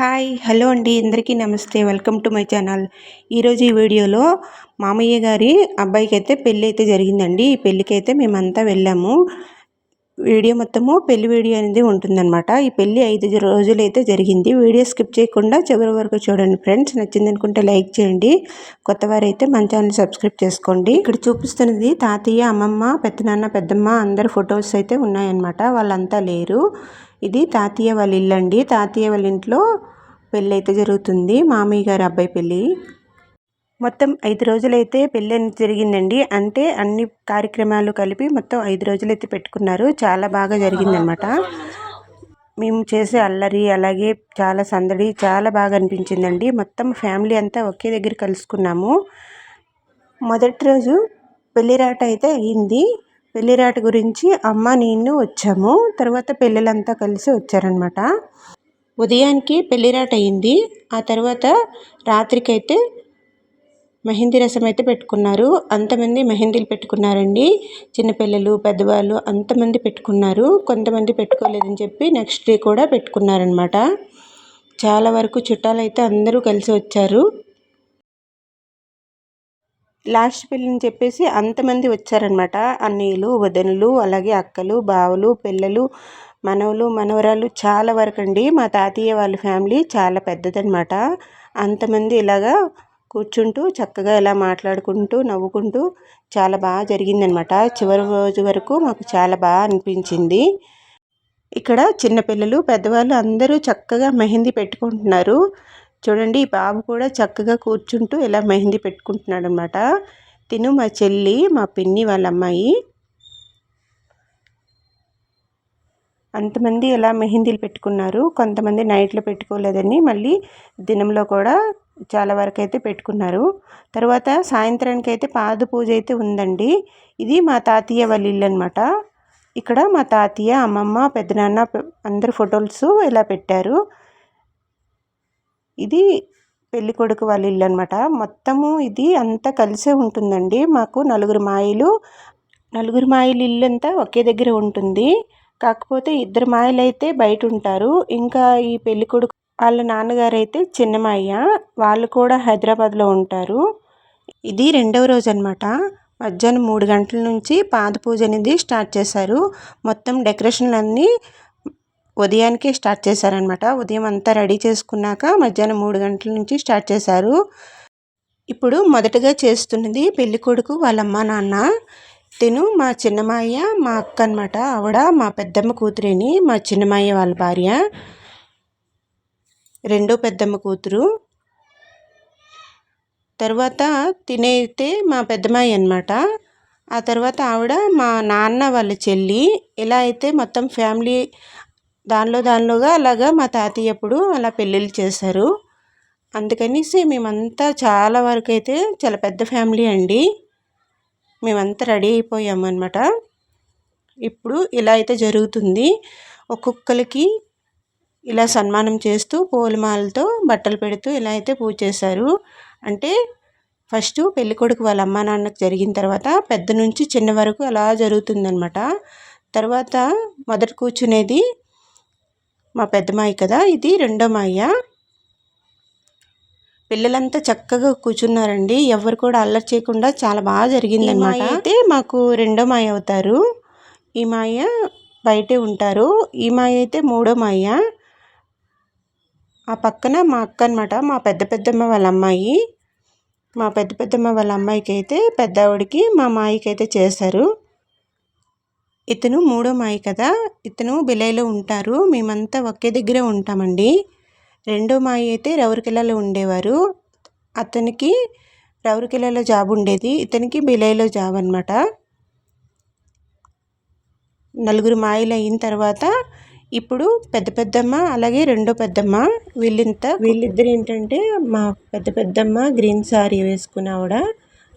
Hi hello అండి. అందరికీ నమస్తే. Welcome to my channel. ఈరోజు ఈ వీడియోలో మామయ్య గారి అబ్బాయికి అయితే పెళ్ళి అయితే జరిగిందండి. ఈ పెళ్ళికి అయితే మేమంతా వెళ్ళాము. వీడియో మొత్తము పెళ్ళి వీడియో అనేది ఉంటుందన్నమాట. ఈ పెళ్ళి ఐదు రోజులు అయితే జరిగింది. వీడియో స్కిప్ చేయకుండా చివరి వరకు చూడండి ఫ్రెండ్స్. నచ్చింది అనుకుంటే లైక్ చేయండి. కొత్త వారైతే మన ఛానల్ సబ్స్క్రైబ్ చేసుకోండి. ఇక్కడ చూపిస్తున్నది తాతయ్య అమ్మమ్మ పెద్దనాన్న పెద్దమ్మ అందరు ఫొటోస్ అయితే ఉన్నాయన్నమాట. వాళ్ళంతా లేరు. ఇది తాతయ్య వాళ్ళ ఇల్లు అండి. తాతయ్య వాళ్ళ ఇంట్లో పెళ్ళి అయితే జరుగుతుంది. మామయ్య గారి అబ్బాయి పెళ్ళి. మొత్తం ఐదు రోజులైతే పెళ్ళి అనేది జరిగిందండి. అంటే అన్ని కార్యక్రమాలు కలిపి మొత్తం ఐదు రోజులైతే పెట్టుకున్నారు. చాలా బాగా జరిగిందనమాట మేము చేసే అల్లరి అలాగే చాలా సందడి చాలా బాగా అనిపించిందండి. మొత్తం ఫ్యామిలీ అంతా ఒకే దగ్గర కలుసుకున్నాము. మొదటి రోజు పెళ్ళిరాట అయితే అయ్యింది. పెళ్ళిరాట గురించి అమ్మ నేను వచ్చాము. తర్వాత పిల్లలంతా కలిసి వచ్చారనమాట ఉదయానికి పెళ్ళిరాట అయింది. ఆ తర్వాత రాత్రికైతే మెహందీ రసం అయితే పెట్టుకున్నారు. అంతమంది మెహందీలు పెట్టుకున్నారండి. చిన్నపిల్లలు పెద్దవాళ్ళు అంతమంది పెట్టుకున్నారు. కొంతమంది పెట్టుకోలేదని చెప్పి నెక్స్ట్ డే కూడా పెట్టుకున్నారనమాట చాలా వరకు చుట్టాలు అయితే అందరూ కలిసి వచ్చారు. లాస్ట్ పెళ్ళని చెప్పేసి అంతమంది వచ్చారనమాట. అన్నయ్యలు వదనులు అలాగే అక్కలు బావలు పిల్లలు మనవలు మనవరాలు చాలా వరకు అండి. మా తాతయ్య వాళ్ళ ఫ్యామిలీ చాలా పెద్దదనమాట. అంతమంది ఇలాగా కూర్చుంటూ చక్కగా ఇలా మాట్లాడుకుంటూ నవ్వుకుంటూ చాలా బాగా జరిగిందనమాట. చివరి రోజు వరకు మాకు చాలా బాగా అనిపించింది. ఇక్కడ చిన్నపిల్లలు పెద్దవాళ్ళు అందరూ చక్కగా మెహందీ పెట్టుకుంటున్నారు. చూడండి ఈ బాబు కూడా చక్కగా కూర్చుంటూ ఇలా మెహందీ పెట్టుకుంటున్నాడు అనమాట తిను మా చెల్లి మా పిన్ని వాళ్ళ అమ్మాయి. అంతమంది ఎలా మెహందీలు పెట్టుకున్నారు. కొంతమంది నైట్లో పెట్టుకోలేదని మళ్ళీ దినంలో కూడా చాలా వరకు అయితే పెట్టుకున్నారు. తర్వాత సాయంత్రానికి అయితే పాద పూజ అయితే ఉందండి. ఇది మా తాతయ్య వాళ్ళ ఇల్లు అనమాట ఇక్కడ మా తాతయ్య అమ్మమ్మ పెద్దనాన్న అందరు ఫొటోస్ ఇలా పెట్టారు. ఇది పెళ్ళి కొడుకు వాళ్ళ ఇల్లు అనమాట మొత్తము ఇది అంతా కలిసే ఉంటుందండి. మాకు నలుగురు మాయలు. నలుగురు మాయలు ఇల్లు అంతా ఒకే దగ్గర ఉంటుంది. కాకపోతే ఇద్దరు మాయలు అయితే బయట ఉంటారు. ఇంకా ఈ పెళ్ళి కొడుకు వాళ్ళ నాన్నగారు అయితే చిన్నమయ్య వాళ్ళు కూడా హైదరాబాద్లో ఉంటారు. ఇది రెండవ రోజు అనమాట మధ్యాహ్నం మూడు గంటల నుంచి పాద పూజ అనేది స్టార్ట్ చేశారు. మొత్తం డెకరేషన్లన్నీ ఉదయానికే స్టార్ట్ చేశారనమాట ఉదయం అంతా రెడీ చేసుకున్నాక మధ్యాహ్నం మూడు గంటల నుంచి స్టార్ట్ చేశారు. ఇప్పుడు మొదటగా చేస్తున్నది పెళ్ళి కొడుకు వాళ్ళ అమ్మ నాన్న. తిను మా చిన్నమాయ మా అక్క అనమాట ఆవిడ మా పెద్దమ్మ కూతురేని మా చిన్నమాయ వాళ్ళ భార్య. రెండో పెద్దమ్మ కూతురు. తర్వాత తినైతే మా పెద్దమ్మాయి అనమాట ఆ తర్వాత ఆవిడ మా నాన్న వాళ్ళ చెల్లి. ఇలా అయితే మొత్తం ఫ్యామిలీ దానిలో దానిలోగా అలాగా మా తాతయ్య అప్పుడు అలా పెళ్ళిళ్ళు చేశారు. అందుకనేసి మేమంతా చాలా వరకు అయితే చాలా పెద్ద ఫ్యామిలీ అండి. మేమంతా రెడీ అయిపోయాము అనమాట ఇప్పుడు ఇలా అయితే జరుగుతుంది. ఒక్కొక్కరికి ఇలా సన్మానం చేస్తూ పూలమాలతో బట్టలు పెడుతూ ఇలా అయితే పూజ చేశారు. అంటే ఫస్ట్ పెళ్ళికొడుకు వాళ్ళ అమ్మ నాన్నకు జరిగిన తర్వాత పెద్ద నుంచి చిన్న వరకు అలా జరుగుతుందనమాట తర్వాత మొదట కూర్చునేది మా పెద్దమాయి కదా ఇది రెండో మాయ? పిల్లలంతా చక్కగా కూర్చున్నారండి. ఎవరు కూడా అల్లరి చేయకుండా చాలా బాగా జరిగిందనమాట అయితే మాకు రెండో మాయ అవుతారు. ఈ మాయ బయటే ఉంటారు. ఈ మాయ అయితే మూడో మాయ. ఆ పక్కన మా అక్క అనమాట మా పెద్ద పెద్దమ్మ వాళ్ళ అమ్మాయి. మా పెద్ద పెద్దమ్మ వాళ్ళ అమ్మాయికి అయితే పెద్ద ఆవిడకి మా మాయికి అయితే చేశారు. ఇతను మూడో మాయి కదా ఇతను బిలైలో ఉంటారు. మేమంతా ఒకే దగ్గరే ఉంటామండి. రెండో మాయి అయితే రౌరికెల్లలో ఉండేవారు. అతనికి రౌరికెల్లలో జాబ్ ఉండేది. ఇతనికి బిలైలో జాబ్ అనమాట నలుగురు మాయలు అయిన తర్వాత ఇప్పుడు పెద్ద పెద్దమ్మ అలాగే రెండో పెద్దమ్మ. వీళ్ళింత వీళ్ళిద్దరు ఏంటంటే మా పెద్ద పెద్దమ్మ గ్రీన్ సారీ వేసుకున్న ఆవిడ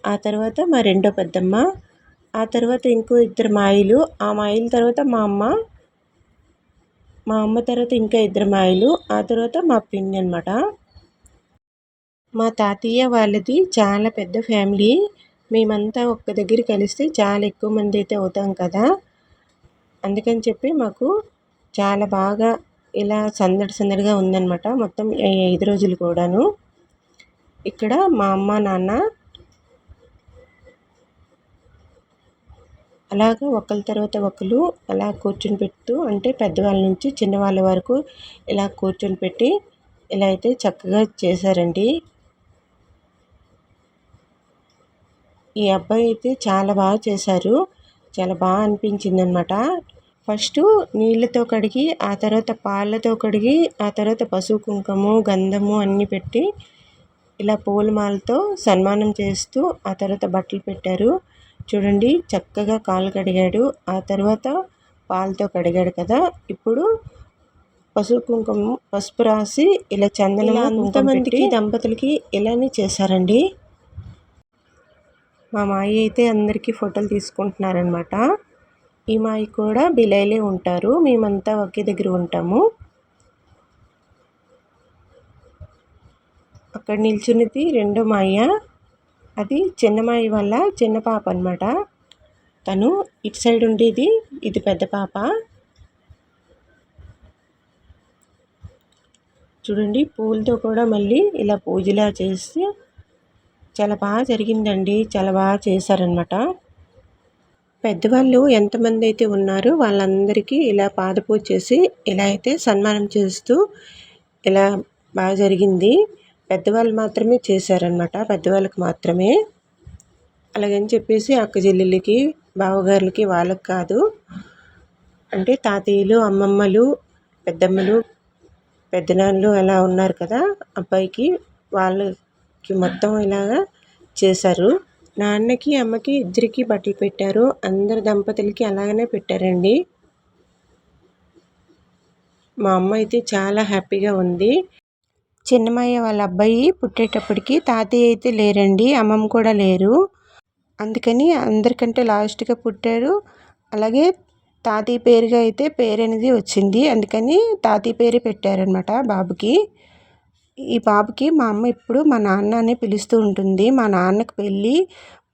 ఆ తర్వాత మా రెండో పెద్దమ్మ. ఆ తర్వాత ఇంకో ఇద్దరు మాయిలు ఆ మాయిల తర్వాత మా అమ్మ మా అమ్మ తర్వాత ఇంకా ఇద్దరు మాయిలు ఆ తర్వాత మా పిన్ని అనమాట మా తాతయ్య వాళ్ళది చాలా పెద్ద ఫ్యామిలీ. మేమంతా ఒక్క దగ్గర కలిస్తే చాలా ఎక్కువ మంది అయితే అవుతాం కదా. అందుకని చెప్పి మాకు చాలా బాగా ఇలా సందడి సందడిగా ఉందన్నమాట మొత్తం ఐదు రోజులు కూడాను. ఇక్కడ మా అమ్మ నాన్న అలాగే ఒకరి తర్వాత ఒకరు అలా కూర్చొని పెడుతూ అంటే పెద్దవాళ్ళ నుంచి చిన్నవాళ్ళ వరకు ఇలా కూర్చొని పెట్టి ఇలా అయితే చక్కగా చేశారండి. ఈ అబ్బాయి అయితే చాలా బాగా చేశారు. చాలా బాగా అనిపించింది అనమాట ఫస్ట్ నీళ్ళతో కడిగి ఆ తర్వాత పాలతో కడిగి ఆ తర్వాత పసుపు కుంకుమ గంధము అన్నీ పెట్టి ఇలా పూలమాలతో సన్మానం చేస్తూ ఆ తర్వాత బట్టలు పెట్టారు. చూడండి చక్కగా కాలు కడిగాడు. ఆ తర్వాత పాలతో కడిగాడు కదా. ఇప్పుడు పసుపు కుంకుమ పసుపు రాసి ఇలా చందనం అంతమందికి దంపతులకి ఇలానే చేశారండి. మా మాయి అయితే అందరికీ ఫోటోలు తీసుకుంటున్నారనమాట ఈ మాయి కూడా బిలైలే ఉంటారు. మేమంతా ఒకే దగ్గర ఉంటాము. అక్కడ నిల్చున్నది రెండో మాయ? అది చిన్నమాయి వల్ల చిన్న పాప అనమాట తను ఇటు సైడ్ ఉండేది ఇది పెద్ద పాప. చూడండి పూలతో కూడా మళ్ళీ ఇలా పూజలా చేసి చాలా బాగా జరిగిందండి. చాలా బాగా చేశారనమాట పెద్దవాళ్ళు ఎంతమంది అయితే ఉన్నారో వాళ్ళందరికీ ఇలా పాదపూజ చేసి ఇలా అయితే సన్మానం చేస్తూ ఇలా బాగా జరిగింది. పెద్దవాళ్ళు మాత్రమే చేశారనమాట పెద్దవాళ్ళకి మాత్రమే. అలాగని చెప్పేసి అక్క చెల్లెళ్ళకి బావగారులకి వాళ్ళకి కాదు. అంటే తాతయ్యలు అమ్మమ్మలు పెద్దమ్మలు పెద్దనాన్నలు అలా ఉన్నారు కదా అబ్బాయికి. వాళ్ళకి మొత్తం ఇలాగా చేశారు. నాన్నకి అమ్మకి ఇద్దరికి బట్టలు పెట్టారు. అందరు దంపతులకి అలాగనే పెట్టారండి. మా అమ్మ అయితే చాలా హ్యాపీగా ఉంది. చిన్నమయ్య వాళ్ళ అబ్బాయి పుట్టేటప్పటికి తాతయ్య అయితే లేరండి అమ్మమ్మ కూడా లేరు. అందుకని అందరికంటే లాస్ట్గా పుట్టారు. అలాగే తాతయ్య పేరుగా అయితే పేరు అనేది వచ్చింది. అందుకని తాతయ్య పేరే పెట్టారనమాట బాబుకి. ఈ బాబుకి మా అమ్మ ఇప్పుడు మా నాన్న అని పిలుస్తూ ఉంటుంది. మా నాన్నకి పెళ్ళి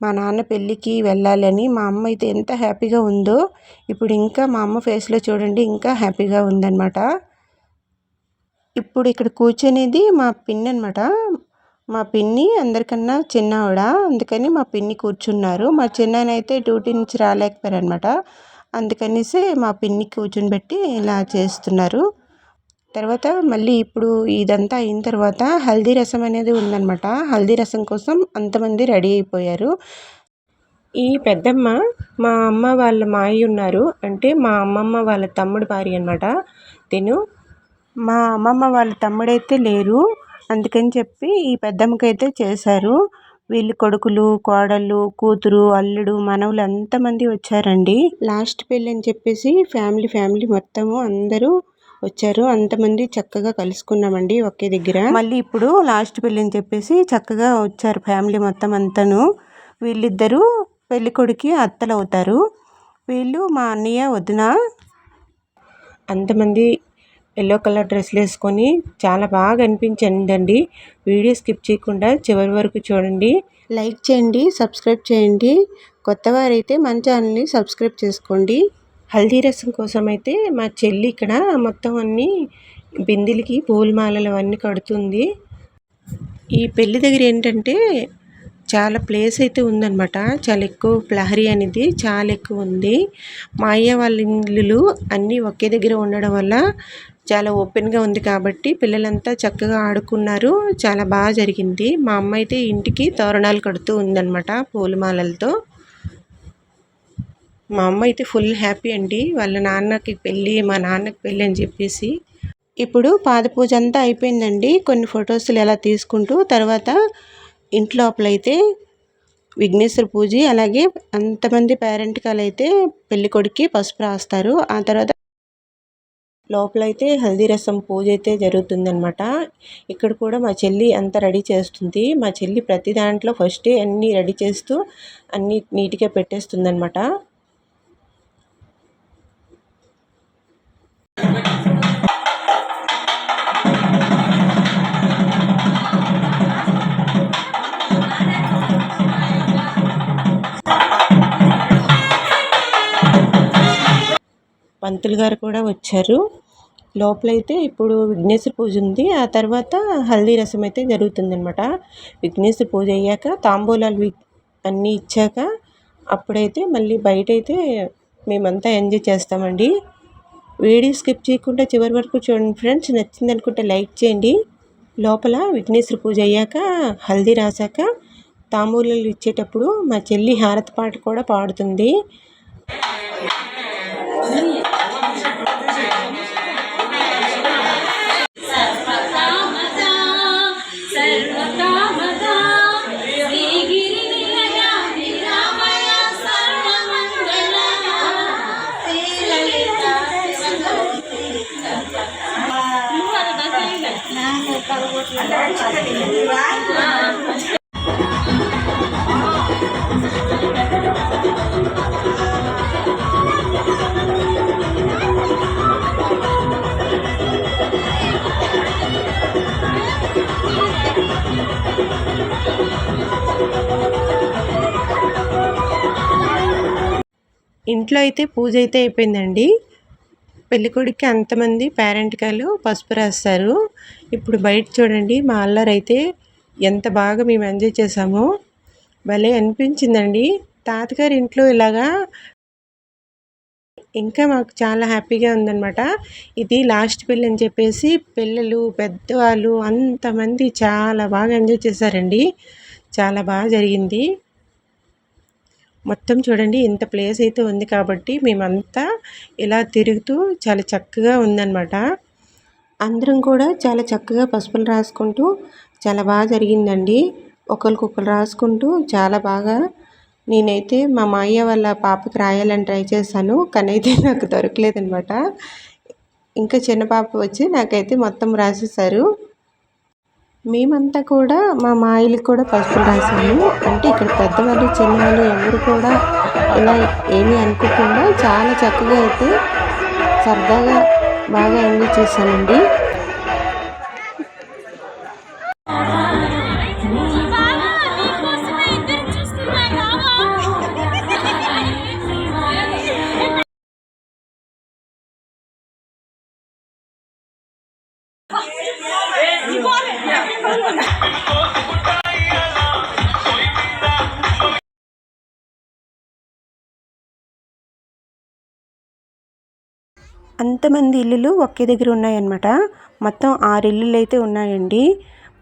మా నాన్న పెళ్ళికి వెళ్ళాలని మా అమ్మ అయితే ఎంత హ్యాపీగా ఉందో ఇప్పుడు ఇంకా మా అమ్మ ఫేస్లో చూడండి ఇంకా హ్యాపీగా ఉందన్నమాట. ఇప్పుడు ఇక్కడ కూర్చునేది మా పిన్ని అనమాట మా పిన్ని అందరికన్నా చిన్నవాడ. అందుకని మా పిన్ని కూర్చున్నారు. మా చిన్నాయన అయితే డ్యూటీ నుంచి రాలేకపోయారు అనమాట అందుకనేసి మా పిన్ని కూర్చుని పెట్టి ఇలా చేస్తున్నారు. తర్వాత మళ్ళీ ఇప్పుడు ఇదంతా అయిన తర్వాత హల్దీ రసం అనేది ఉందన్నమాట. హల్దీ రసం కోసం అంతమంది రెడీ అయిపోయారు. ఈ పెద్దమ్మ మా అమ్మ వాళ్ళ మాయ ఉన్నారు. అంటే మా అమ్మమ్మ వాళ్ళ తమ్ముడు భార్య అనమాట తిను. మా అమ్మమ్మ వాళ్ళ తమ్ముడైతే లేరు. అందుకని చెప్పి ఈ పెద్దమ్మకైతే చేశారు. వీళ్ళు కొడుకులు కోడళ్ళు కూతురు అల్లుడు మనవులు అంతమంది వచ్చారండి. లాస్ట్ పెళ్ళి అని చెప్పేసి ఫ్యామిలీ ఫ్యామిలీ మొత్తము అందరూ వచ్చారు. అంతమంది చక్కగా కలుసుకున్నామండి ఒకే దగ్గర. మళ్ళీ ఇప్పుడు లాస్ట్ పెళ్ళి అని చెప్పేసి చక్కగా వచ్చారు ఫ్యామిలీ మొత్తం అంతాను. వీళ్ళిద్దరూ పెళ్ళి కొడుకి అత్తలు అవుతారు వీళ్ళు మా అన్నయ్య వదిన. అంతమంది ఎల్లో కలర్ డ్రెస్సులు వేసుకొని చాలా బాగా అనిపించిందండి. వీడియో స్కిప్ చేయకుండా చివరి వరకు చూడండి. లైక్ చేయండి సబ్స్క్రైబ్ చేయండి. కొత్త వారైతే మన ఛానల్ని సబ్స్క్రైబ్ చేసుకోండి. హల్దీ రసం కోసం అయితే మా చెల్లి ఇక్కడ మొత్తం అన్ని బిందెలకి పూలమాలలు అవన్నీ కడుతుంది. ఈ పెళ్ళి దగ్గర ఏంటంటే చాలా ప్లేస్ అయితే ఉందన్నమాట. చాలా ఎక్కువ ప్రహరీ అనేది చాలా ఎక్కువ ఉంది. మా అయ్య వాళ్ళ ఇల్లులు అన్నీ ఒకే దగ్గర ఉండడం వల్ల చాలా ఓపెన్గా ఉంది కాబట్టి పిల్లలంతా చక్కగా ఆడుకున్నారు. చాలా బాగా జరిగింది. మా అమ్మ అయితే ఇంటికి తోరణాలు కడుతూ ఉందన్నమాట పూలమాలలతో. మా అమ్మ అయితే ఫుల్ హ్యాపీ అండి. వాళ్ళ నాన్నకి పెళ్ళి మా నాన్నకి పెళ్ళి అని చెప్పేసి. ఇప్పుడు పాద పూజ అంతా అయిపోయిందండి. కొన్ని ఫొటోస్లు ఎలా తీసుకుంటూ తర్వాత ఇంట్లోపలైతే విఘ్నేశ్వర పూజ అలాగే అంతమంది పేరెంట్ అయితే పసుపు రాస్తారు. ఆ తర్వాత లోపలైతే హల్దీ రసం పూజ అయితే జరుగుతుందనమాట ఇక్కడ కూడా మా చెల్లి అంతా రెడీ చేస్తుంది. మా చెల్లి ప్రతి దాంట్లో ఫస్టే అన్నీ రెడీ చేస్తూ అన్నీ నీట్గా పెట్టేస్తుందనమాట పంతులు గారు కూడా వచ్చారు. లోపలైతే ఇప్పుడు విఘ్నేశ్వర పూజ ఉంది. ఆ తర్వాత హల్దీ రసం అయితే జరుగుతుందనమాట విఘ్నేశ్వర పూజ అయ్యాక తాంబూలాలు అన్నీ ఇచ్చాక అప్పుడైతే మళ్ళీ బయట అయితే మేమంతా ఎంజాయ్ చేస్తామండి. వీడియో స్కిప్ చేయకుండా చివరి వరకు చూడండి ఫ్రెండ్స్. నచ్చింది అనుకుంటే లైక్ చేయండి. లోపల విఘ్నేశ్వర పూజ అయ్యాక హల్దీ రాసాక తాంబూలాలు ఇచ్చేటప్పుడు మా చెల్లి హారతి పాట కూడా పాడుతుంది. ఇంట్లో అయితే పూజ అయితే అయిపోయిందండి. పెళ్ళికొడుక్కి అంతమంది పేరెంట్ కాలు పసుపు రాస్తారు. ఇప్పుడు బయట చూడండి మా అల్లరైతే అయితే ఎంత బాగా మేము ఎంజాయ్ చేసామో భలే అనిపించిందండి. తాతగారి ఇంట్లో ఇలాగా ఇంకా మాకు చాలా హ్యాపీగా ఉందన్నమాట. ఇది లాస్ట్ పెళ్ళి అని చెప్పేసి పిల్లలు పెద్దవాళ్ళు అంతమంది చాలా బాగా ఎంజాయ్ చేశారండి. చాలా బాగా జరిగింది. మొత్తం చూడండి ఇంత ప్లేస్ అయితే ఉంది కాబట్టి మేమంతా ఇలా తిరుగుతూ చాలా చక్కగా ఉందన్నమాట. అందరం కూడా చాలా చక్కగా పసుపులు రాసుకుంటూ చాలా బాగా జరిగిందండి. ఒకరికొకరు రాసుకుంటూ చాలా బాగా నేనైతే మా మాయ్య వాళ్ళ పాపకి రాయాలని ట్రై చేశాను. కానీ అయితే నాకు దొరకలేదనమాట ఇంకా చిన్న పాప వచ్చి నాకైతే మొత్తం రాసేసారు మేమంతా కూడా మా మాయలకు కూడా పసుపులు రాసాము. అంటే ఇక్కడ పెద్దవాళ్ళు చిన్నవాళ్ళు ఎవరు కూడా ఇలా ఏమీ అనుకోకుండా చాలా చక్కగా అయితే సరదాగా బాగా ఎంజాయ్ చేశామండి అంతమంది ఇల్లులు ఒకే దగ్గర ఉన్నాయన్నమాట. మొత్తం ఆరు ఇల్లులు అయితే ఉన్నాయండి.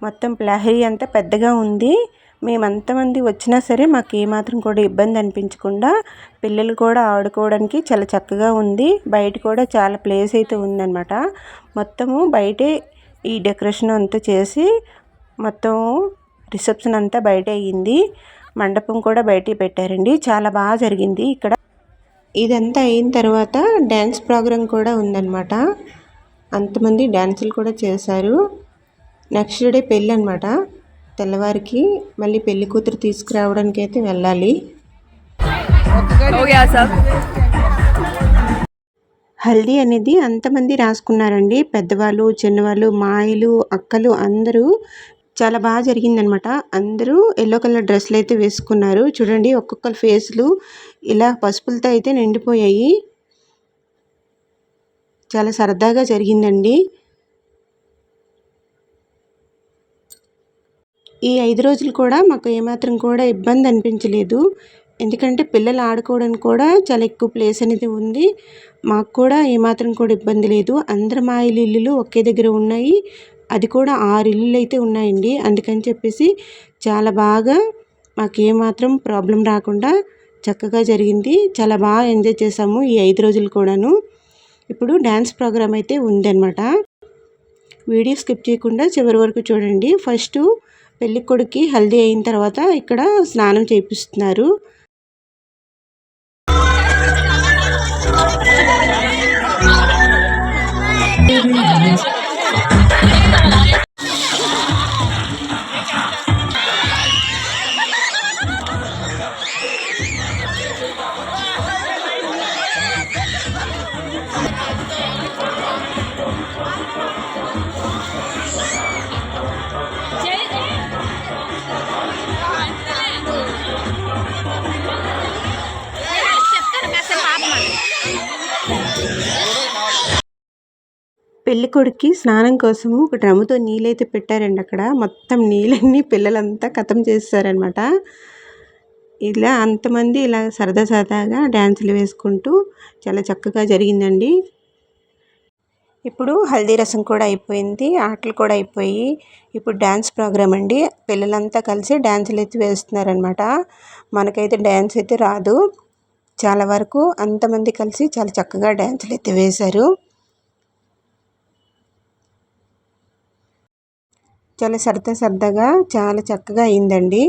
మొత్తం ప్రహరీ అంతా పెద్దగా ఉంది. మేము అంతమంది వచ్చినా సరే మాకు ఏమాత్రం కూడా ఇబ్బంది అనిపించకుండా పిల్లలు కూడా ఆడుకోవడానికి చాలా చక్కగా ఉంది. బయట కూడా చాలా ప్లేస్ అయితే ఉందన్నమాట. మొత్తము బయటే ఈ డెకరేషన్ అంతా చేసి మొత్తం రిసెప్షన్ అంతా బయట అయ్యింది మండపం కూడా బయట పెట్టారండి. చాలా బాగా జరిగింది ఇక్కడ. ఇదంతా అయిన తర్వాత డ్యాన్స్ ప్రోగ్రాం కూడా ఉందన్నమాట. అంతమంది డ్యాన్సులు కూడా చేశారు. నెక్స్ట్ డే పెళ్ళి అనమాట తెల్లవారికి మళ్ళీ పెళ్ళి కూతురు తీసుకురావడానికి అయితే వెళ్ళాలి. హల్దీ అనేది అంతమంది రాసుకున్నారండి. పెద్దవాళ్ళు చిన్నవాళ్ళు మాయలు అక్కలు అందరూ చాలా బాగా జరిగిందనమాట. అందరూ ఎల్లో కలర్ డ్రెస్సులు అయితే వేసుకున్నారు. చూడండి ఒక్కొక్కరు ఫేస్లు ఇలా పసుపులతో అయితే నిండిపోయాయి. చాలా సరదాగా జరిగిందండి. ఈ ఐదు రోజులు కూడా మాకు ఏమాత్రం కూడా ఇబ్బంది అనిపించలేదు. ఎందుకంటే పిల్లలు ఆడుకోవడానికి కూడా చాలా ఎక్కువ ప్లేస్ అనేది ఉంది. మాకు కూడా ఏమాత్రం కూడా ఇబ్బంది లేదు. అందరి మా ఇల్లు ఇల్లులు ఒకే దగ్గర ఉన్నాయి. అది కూడా ఆరు ఇల్లులు అయితే ఉన్నాయండి. అందుకని చెప్పేసి చాలా బాగా మాకు ఏమాత్రం ప్రాబ్లం రాకుండా చక్కగా జరిగింది. చాలా బాగా ఎంజాయ్ చేసాము ఈ ఐదు రోజులు కూడాను. ఇప్పుడు డ్యాన్స్ ప్రోగ్రామ్ అయితే ఉందన్నమాట. వీడియో స్కిప్ చేయకుండా చివరి వరకు చూడండి. ఫస్ట్ పెళ్ళికొడుకి హల్దీ అయిన తర్వాత ఇక్కడ స్నానం చేపిస్తున్నారు పెళ్ళికొడుకి స్నానం కోసము ఒక డ్రమ్ముతో నీళ్ళైతే పెట్టారండి అక్కడ. మొత్తం నీళ్ళన్నీ పిల్లలంతా ఖతం చేస్తారనమాట ఇలా అంతమంది ఇలా సరదా సరదాగా డ్యాన్సులు వేసుకుంటూ చాలా చక్కగా జరిగిందండి. ఇప్పుడు హల్దీ రసం కూడా అయిపోయింది ఆటలు కూడా అయిపోయి ఇప్పుడు డ్యాన్స్ ప్రోగ్రామ్ అండి. పిల్లలంతా కలిసి డ్యాన్సులు అయితే వేస్తున్నారనమాట మనకైతే డ్యాన్స్ అయితే రాదు. చాలా వరకు అంతమంది కలిసి చాలా చక్కగా డ్యాన్సులు అయితే వేశారు. చాలా సరదా సరదాగా చాలా చక్కగా అయిందండి.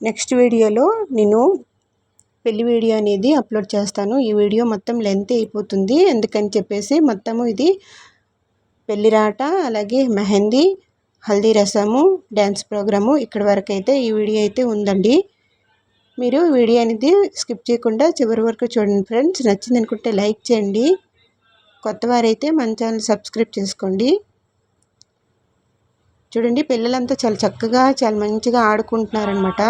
నెక్స్ట్ వీడియోలో నేను పెళ్ళి వీడియో అనేది అప్లోడ్ చేస్తాను. ఈ వీడియో మొత్తం లెంత్ అయిపోతుంది. ఎందుకని చెప్పేసి మొత్తము ఇది పెళ్ళిరాట అలాగే మెహందీ హల్దీ రసము డ్యాన్స్ ప్రోగ్రాము ఇక్కడ వరకు అయితే ఈ వీడియో అయితే ఉందండి. మీరు వీడియో అనేది స్కిప్ చేయకుండా చివరి వరకు చూడండి ఫ్రెండ్స్. నచ్చింది అనుకుంటే లైక్ చేయండి. కొత్త వారైతే మన ఛానల్ సబ్స్క్రైబ్ చేసుకోండి. చూడండి పిల్లలంతా చాలా చక్కగా చాలా మంచిగా ఆడుకుంటున్నారనమాట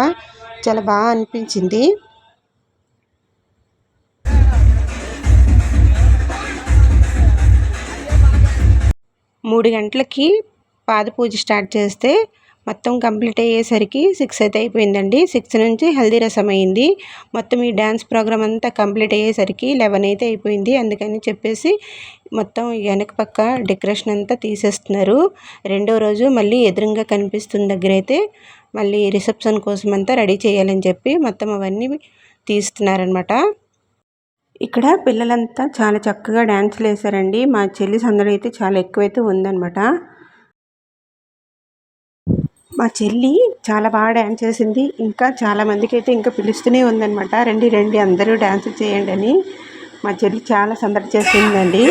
చాలా బాగా అనిపించింది. మూడు గంటలకి పాద పూజ స్టార్ట్ చేస్తే మొత్తం కంప్లీట్ అయ్యేసరికి సిక్స్ అయితే అయిపోయిందండి. సిక్స్ నుంచి హల్దీ రసం అయింది. మొత్తం ఈ డ్యాన్స్ ప్రోగ్రామ్ అంతా కంప్లీట్ అయ్యేసరికి లెవెన్ అయితే అయిపోయింది. అందుకని చెప్పేసి మొత్తం వెనక పక్క డెకరేషన్ అంతా తీసేస్తున్నారు. రెండో రోజు మళ్ళీ ఎదురుగా కనిపిస్తున్న దగ్గర అయితే మళ్ళీ రిసెప్షన్ కోసం అంతా రెడీ చేయాలని చెప్పి మొత్తం అవన్నీ తీస్తున్నారనమాట ఇక్కడ పిల్లలంతా చాలా చక్కగా డ్యాన్స్లు వేశారండి. మా చెల్లి సందడి అయితే చాలా ఎక్కువైతే ఉందన్నమాట. మా చెల్లి చాలా బాగా డ్యాన్స్ చేసింది. ఇంకా చాలామందికి అయితే ఇంకా పిలుస్తూనే ఉందన్నమాట. రండి రండి అందరూ డ్యాన్స్ చేయండి అని మా చెల్లి చాలా సందడి చేసిందండి.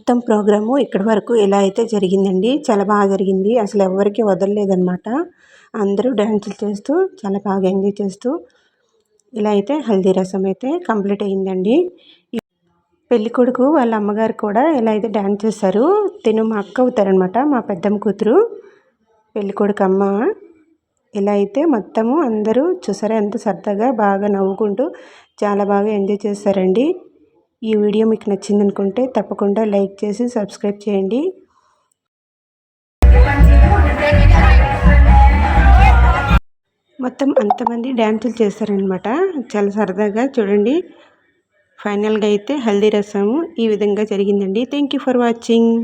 మొత్తం ప్రోగ్రాము ఇక్కడి వరకు ఎలా అయితే జరిగిందండి చాలా బాగా జరిగింది. అసలు ఎవరికి వదలలేదన్నమాట. అందరూ డ్యాన్సులు చేస్తూ చాలా బాగా ఎంజాయ్ చేస్తూ ఇలా అయితే హల్దీ రసం అయితే కంప్లీట్ అయ్యిందండి. పెళ్ళి కొడుకు వాళ్ళ అమ్మగారు కూడా ఇలా అయితే డ్యాన్స్ చేస్తారు తిను మా అక్క అవుతారనమాట మా పెద్దమ్మ కూతురు. పెళ్ళి కొడుకు అమ్మ ఇలా అయితే మొత్తము అందరూ చూసారా ఎంత సరదాగా బాగా నవ్వుకుంటూ చాలా బాగా ఎంజాయ్ చేస్తారండి ఈ వీడియో మీకు నచ్చింది అనుకుంటే తప్పకుండా లైక్ చేసి సబ్స్క్రైబ్ చేయండి. మొత్తం అంతమంది డ్యాన్సులు చేస్తారనమాట చాలా సరదాగా చూడండి. ఫైనల్గా అయితే హల్దీ రసము ఈ విధంగా జరిగిందండి. Thank you for watching